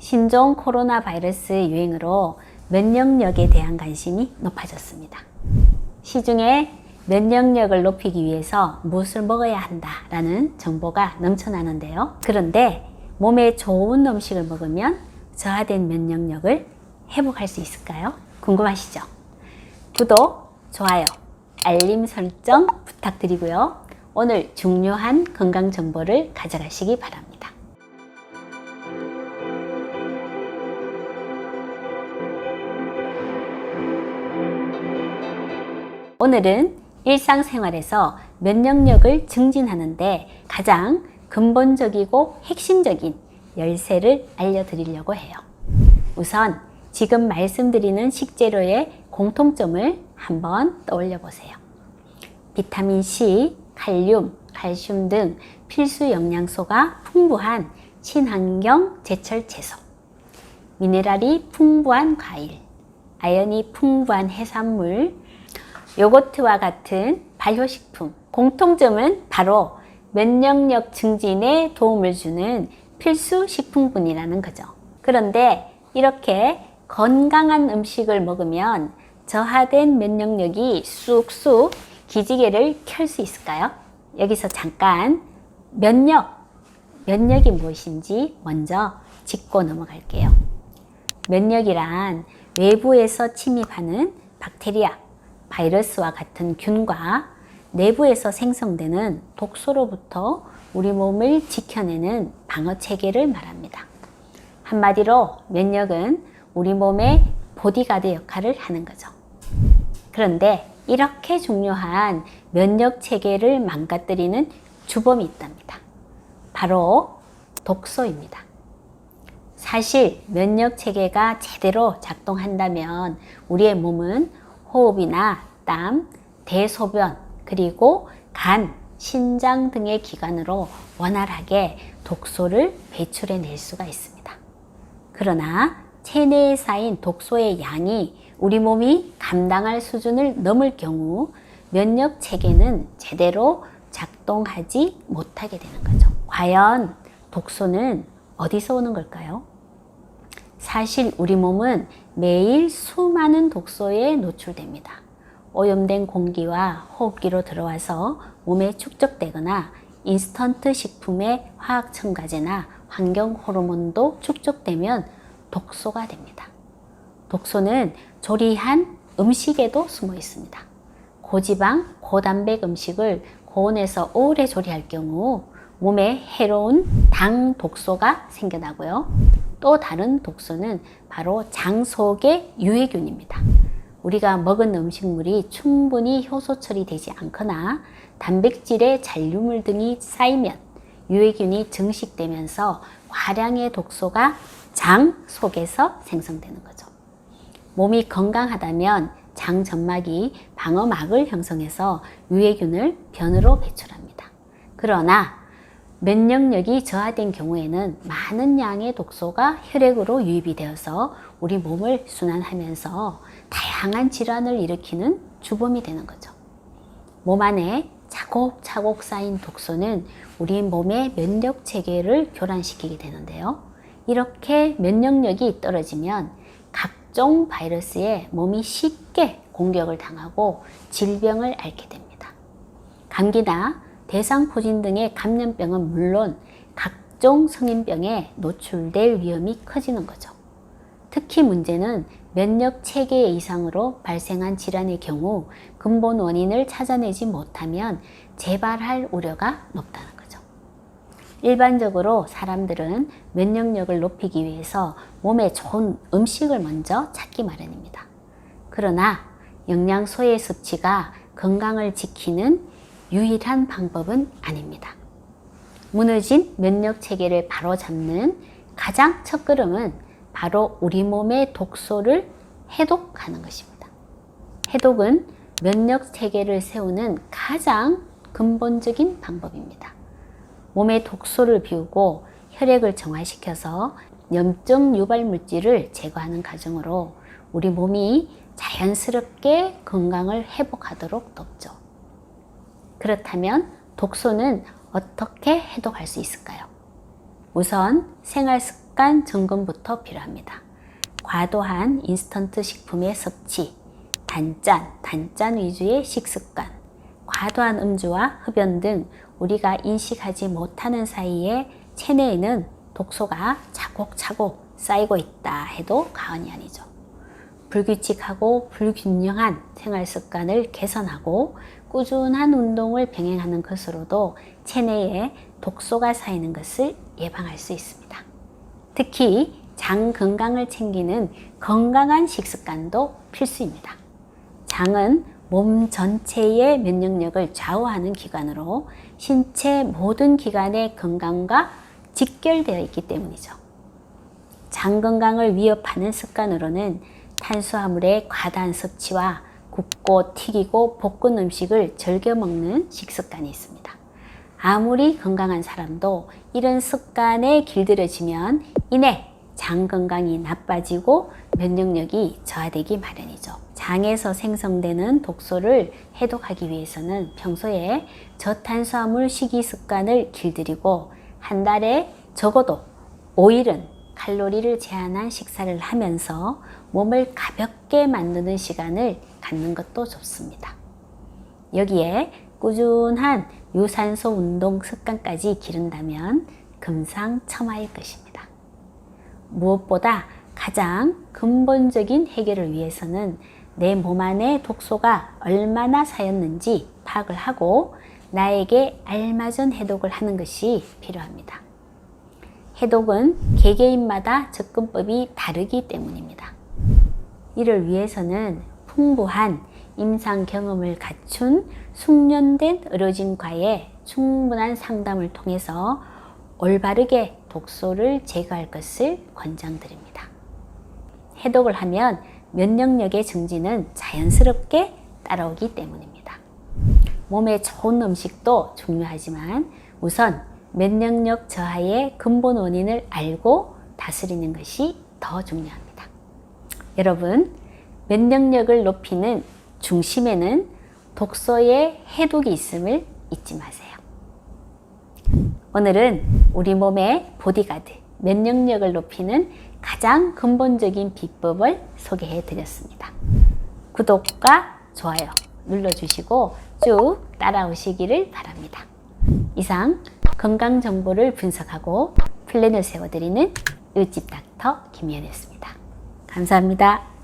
신종 코로나 바이러스 유행으로 면역력에 대한 관심이 높아졌습니다. 시중에 면역력을 높이기 위해서 무엇을 먹어야 한다라는 정보가 넘쳐나는데요. 그런데 몸에 좋은 음식을 먹으면 저하된 면역력을 회복할 수 있을까요? 궁금하시죠? 구독, 좋아요, 알림 설정 부탁드리고요. 오늘 중요한 건강 정보를 가져가시기 바랍니다. 오늘은 일상생활에서 면역력을 증진하는데 가장 근본적이고 핵심적인 열쇠를 알려드리려고 해요. 우선 지금 말씀드리는 식재료의 공통점을 한번 떠올려 보세요. 비타민 C, 칼륨, 칼슘 등 필수 영양소가 풍부한 친환경 제철 채소, 미네랄이 풍부한 과일, 아연이 풍부한 해산물, 요거트와 같은 발효식품. 공통점은 바로 면역력 증진에 도움을 주는 필수 식품군이라는 거죠. 그런데 이렇게 건강한 음식을 먹으면 저하된 면역력이 쑥쑥 기지개를 켤 수 있을까요? 여기서 잠깐 면역, 면역이 무엇인지 먼저 짚고 넘어갈게요. 면역이란 외부에서 침입하는 박테리아, 바이러스와 같은 균과 내부에서 생성되는 독소로부터 우리 몸을 지켜내는 방어 체계를 말합니다. 한마디로 면역은 우리 몸의 보디가드 역할을 하는 거죠. 그런데 이렇게 중요한 면역 체계를 망가뜨리는 주범이 있답니다. 바로 독소입니다. 사실 면역 체계가 제대로 작동한다면 우리의 몸은 호흡이나 땀, 대소변, 그리고 간, 신장 등의 기관으로 원활하게 독소를 배출해 낼 수가 있습니다. 그러나 체내에 쌓인 독소의 양이 우리 몸이 감당할 수준을 넘을 경우 면역 체계는 제대로 작동하지 못하게 되는 거죠. 과연 독소는 어디서 오는 걸까요? 사실 우리 몸은 매일 수많은 독소에 노출됩니다. 오염된 공기와 호흡기로 들어와서 몸에 축적되거나 인스턴트 식품의 화학 첨가제나 환경 호르몬도 축적되면 독소가 됩니다. 독소는 조리한 음식에도 숨어 있습니다. 고지방, 고단백 음식을 고온에서 오래 조리할 경우 몸에 해로운 당 독소가 생겨나고요. 또 다른 독소는 바로 장 속의 유해균입니다. 우리가 먹은 음식물이 충분히 효소 처리되지 않거나 단백질의 잔류물 등이 쌓이면 유해균이 증식되면서 과량의 독소가 장 속에서 생성되는 거죠. 몸이 건강하다면 장 점막이 방어막을 형성해서 유해균을 변으로 배출합니다. 그러나 면역력이 저하된 경우에는 많은 양의 독소가 혈액으로 유입이 되어서 우리 몸을 순환하면서 다양한 질환을 일으키는 주범이 되는 거죠. 몸 안에 차곡차곡 쌓인 독소는 우리 몸의 면역 체계를 교란시키게 되는데요. 이렇게 면역력이 떨어지면 각종 바이러스에 몸이 쉽게 공격을 당하고 질병을 앓게 됩니다. 감기나 대상포진 등의 감염병은 물론 각종 성인병에 노출될 위험이 커지는 거죠. 특히 문제는 면역 체계 이상으로 발생한 질환의 경우 근본 원인을 찾아내지 못하면 재발할 우려가 높다는 거죠. 일반적으로 사람들은 면역력을 높이기 위해서 몸에 좋은 음식을 먼저 찾기 마련입니다. 그러나 영양 소의 섭취가 건강을 지키는 유일한 방법은 아닙니다. 무너진 면역 체계를 바로잡는 가장 첫 걸음은 바로 우리 몸의 독소를 해독하는 것입니다. 해독은 면역 체계를 세우는 가장 근본적인 방법입니다. 몸의 독소를 비우고 혈액을 정화시켜서 염증 유발 물질을 제거하는 과정으로 우리 몸이 자연스럽게 건강을 회복하도록 돕죠. 그렇다면 독소는 어떻게 해독할 수 있을까요? 우선 생활 습관 점검부터 필요합니다. 과도한 인스턴트 식품의 섭취, 단짠, 단짠 위주의 식습관, 과도한 음주와 흡연 등 우리가 인식하지 못하는 사이에 체내에는 독소가 차곡차곡 쌓이고 있다 해도 과언이 아니죠. 불규칙하고 불균형한 생활 습관을 개선하고 꾸준한 운동을 병행하는 것으로도 체내에 독소가 쌓이는 것을 예방할 수 있습니다. 특히 장 건강을 챙기는 건강한 식습관도 필수입니다. 장은 몸 전체의 면역력을 좌우하는 기관으로 신체 모든 기관의 건강과 직결되어 있기 때문이죠. 장 건강을 위협하는 습관으로는 탄수화물의 과다한 섭취와 굽고 튀기고 볶은 음식을 즐겨 먹는 식습관이 있습니다. 아무리 건강한 사람도 이런 습관에 길들여지면 이내 장 건강이 나빠지고 면역력이 저하되기 마련이죠. 장에서 생성되는 독소를 해독하기 위해서는 평소에 저탄수화물 식이 습관을 길들이고 한 달에 적어도 5일은 칼로리를 제한한 식사를 하면서 몸을 가볍게 만드는 시간을 갖는 것도 좋습니다. 여기에 꾸준한 유산소 운동 습관까지 기른다면 금상첨화일 것입니다. 무엇보다 가장 근본적인 해결을 위해서는 내 몸 안에 독소가 얼마나 쌓였는지 파악을 하고 나에게 알맞은 해독을 하는 것이 필요합니다. 해독은 개개인마다 접근법이 다르기 때문입니다. 이를 위해서는 풍부한 임상 경험을 갖춘 숙련된 의료진과의 충분한 상담을 통해서 올바르게 독소를 제거할 것을 권장드립니다. 해독을 하면 면역력의 증진은 자연스럽게 따라오기 때문입니다. 몸에 좋은 음식도 중요하지만 우선 면역력 저하의 근본 원인을 알고 다스리는 것이 더 중요합니다. 여러분, 면역력을 높이는 중심에는 독소의 해독이 있음을 잊지 마세요. 오늘은 우리 몸의 보디가드, 면역력을 높이는 가장 근본적인 비법을 소개해 드렸습니다. 구독과 좋아요 눌러주시고 쭉 따라오시기를 바랍니다. 이상 건강 정보를 분석하고 플랜을 세워드리는 의집 닥터 김희연이었습니다. 감사합니다.